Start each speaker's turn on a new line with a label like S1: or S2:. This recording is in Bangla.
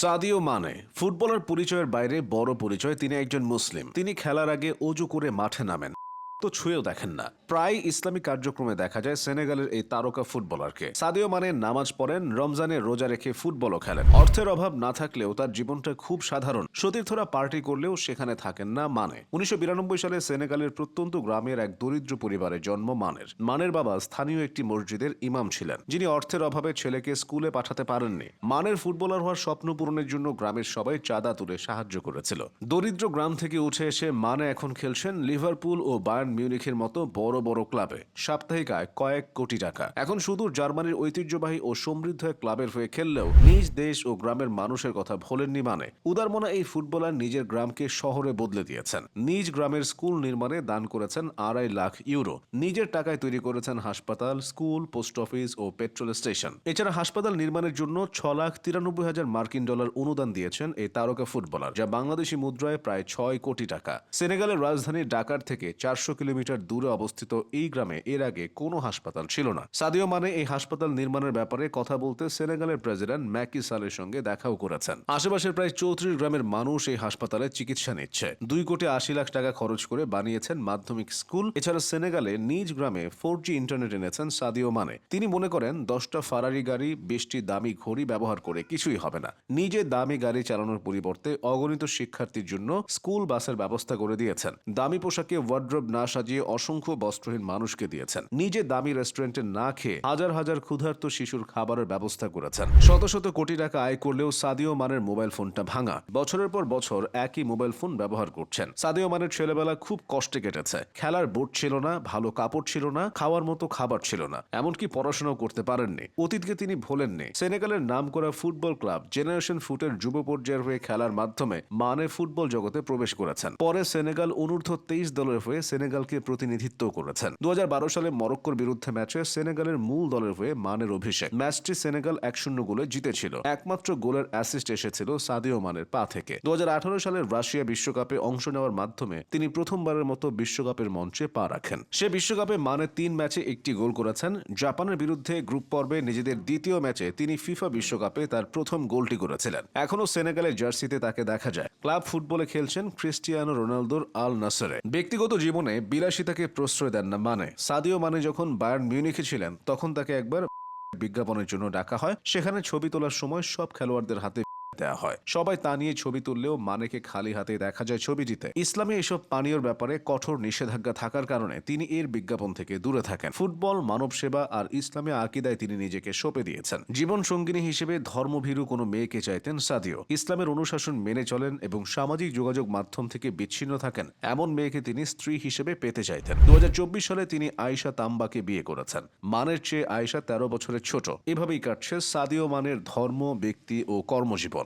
S1: সাদিও মানে ফুটবলার পরিচয়ের বাইরে বড় পরিচয়। তিনি একজন মুসলিম। তিনি খেলার আগে অজু করে মাঠে নামেন। তো ছুঁয়েও দেখেন না। প্রায় ইসলামিক কার্যক্রমে দেখা যায় সেনেগালের এই তারকা ফুটবলারকে। সাদিও মানে নামাজ পড়েন, রমজানে রোজা রেখে ফুটবলও খেলেন। অর্থের অভাব না থাকলেও তার জীবনটা খুব সাধারণ। সতীর্থরা পার্টি করলেও সেখানে থাকেন না মানে। উনিশশো সালে সেনেগালের প্রত্যন্ত গ্রামের এক দরিদ্র পরিবারে জন্ম মানের। মানের বাবা স্থানীয় একটি মসজিদের ইমাম ছিলেন, যিনি অর্থের অভাবে ছেলেকে স্কুলে পাঠাতে পারেননি। মানের ফুটবলার হওয়ার স্বপ্ন পূরণের জন্য গ্রামের সবাই চাঁদা তুলে সাহায্য করেছিল। দরিদ্র গ্রাম থেকে উঠে এসে মানে এখন খেলছেন লিভারপুল ও বায়ার্ন মিউনিখের মতো বড় বড় ক্লাবে সাপ্তাহিক আয় কয়েক কোটি টাকা। এখন সুদূর জার্মানির ঐতিহ্যবাহী ও সমৃদ্ধ এক ক্লাবের হয়ে খেললেও নিজ দেশ ও গ্রামের মানুষের কথা ভোলেননি মানে। উদারমনা এই ফুটবলার নিজের গ্রামকে শহরে বদলে দিয়েছেন। নিজ গ্রামের স্কুল নির্মাণে দান করেছেন আড়াই লাখ ইউরো। নিজের টাকায় তৈরি করেছেন হাসপাতাল, স্কুল, পোস্ট অফিস ও পেট্রোল স্টেশন। এছাড়া হাসপাতাল নির্মাণের জন্য ছ লাখ তিরানব্বই হাজার মার্কিন ডলার অনুদান দিয়েছেন এই তারকা ফুটবলার, যা বাংলাদেশি মুদ্রায় প্রায় ছয় কোটি টাকা। সেনেগালের রাজধানী ডাকার থেকে চারশো কিলোমিটার দূরে অবস্থিত এই গ্রামে এর আগে কোনো হাসপাতাল ছিল না। সাদিও মানে এই হাসপাতাল নির্মাণের ব্যাপারে কথা বলতে সেনেগালের প্রেসিডেন্ট ম্যাকি সালের সঙ্গে দেখাও করেছেন। আশেপাশের প্রায় চৌত্রিশ গ্রামের মানুষ এই হাসপাতালে চিকিৎসা নিচ্ছে। দুই কোটি আশি লাখ টাকা খরচ করে বানিয়েছেন মাধ্যমিক স্কুল। এছাড়া সেনেগালে নিজ গ্রামে ফোর জি ইন্টারনেট এনেছেন সাদিও মানে। তিনি মনে করেন, দশটা ফারারি গাড়ি, বিশটি দামি ঘড়ি ব্যবহার করে কিছুই হবে না। নিজে দামি গাড়ি চালানোর পরিবর্তে অগণিত শিক্ষার্থীর জন্য স্কুল বাসের ব্যবস্থা করে দিয়েছেন। দামি পোশাকে ওয়ার্ড্রোব না সাজিয়ে অসংখ্য বস্ত্রহীন মানুষকে দিয়েছেন। নিজে দামি রেস্টুরেন্টে না খেয়ে হাজার হাজার ক্ষুধার্ত শিশুর খাবারের ব্যবস্থা করেছেন। শত শত কোটি টাকা আয় করলেও সাদিও মানের মোবাইল ফোনটা ভাঙা। বছরের পর বছর একই মোবাইল ফোন ব্যবহার করছেন। সাদিও মানের ছেলেবেলা খুব কষ্টে কেটেছে। খেলার বোর্ড ছিল না, ভালো কাপড় ছিল না, খাওয়ার মতো খাবার ছিল না। এমনকি পড়াশোনাও করতে পারেননি। অতীতকে তিনি ভোলেননি। সেনেগালের নাম করা ফুটবল ক্লাব জেনারেশন ফুটের যুব পর্যায়ের হয়ে খেলার মাধ্যমে মানে ফুটবল জগতে প্রবেশ করেছেন। পরে সেনেগাল অনূর্ধ্ব তেইশ দলের হয়ে সেনেগালকে প্রতিনিধিত্ব করেছেন। দু হাজার বারো সালে মরক্কোর বিরুদ্ধে ম্যাচে সেনেগালের মূল দলের হয়ে মানের অভিষেক। ম্যাচটি সেনেগাল এক শূন্য গোলে জিতেছিল। একমাত্র গোলের অ্যাসিস্ট এসেছিল সাদিও মানের পা থেকে। দু সালের রাশিয়া বিশ্বকাপে অংশ নেওয়ার মাধ্যমে তিনি প্রথমবারের মতো বিশ্বকাপের মঞ্চে পা রাখেন। সে বিশ্বকাপে মানে তিন ম্যাচে একটি গোল করেছেন। জাপানের বিরুদ্ধে গ্রুপ পর্বে নিজেদের দ্বিতীয় ম্যাচে তিনি ফিফা বিশ্বকাপে তার প্রথম গোলটি করেছিলেন। এখনও সেনেগালের জার্সিতে তাকে দেখা যায়। ক্লাব ফুটবলে খেলছেন ক্রিস্টিয়ানো রোনালদোর আল নাসরে ব্যক্তিগত জীবনে বিলাসিতাকে প্রশ্রয় দেন না। মানে সাদিও মানে যখন বায়ার্ন মিউনিখে ছিলেন, তখন তাকে একবার বিজ্ঞাপনের জন্য ডাকা হয়। সেখানে ছবি তোলার সময় সব খেলোয়াড়দের হাতে দেওয়া হয়। সবাই তা নিয়ে ছবি তুললেও মানেকে খালি হাতে দেখা যায় ছবিটিতে ইসলামে এসব পানীয়র ব্যাপারে কঠোর নিষেধাজ্ঞা থাকার কারণে তিনি এর বিজ্ঞাপন থেকে দূরে থাকেন। ফুটবল মানব সেবা আর ইসলামে আকিদায় তিনি নিজেকে সঁপে দিয়েছেন। জীবন সঙ্গিনী হিসেবে ধর্মভীরু কোনো মেয়েকে চাইতেন সাদিও। ইসলামের অনুশাসন মেনে চলেন এবং সামাজিক যোগাযোগ মাধ্যম থেকে বিচ্ছিন্ন থাকেন। এমন মেয়েকে তিনি স্ত্রী হিসেবে পেতে চাইতেন। দু হাজার চব্বিশ সালে তিনি আয়শা তাম্বাকে বিয়ে করেছেন। মানের চেয়ে আয়শা তেরো বছরের ছোট। এভাবেই কাটছে সাদিও মানের ধর্ম, ব্যক্তি ও কর্মজীবন।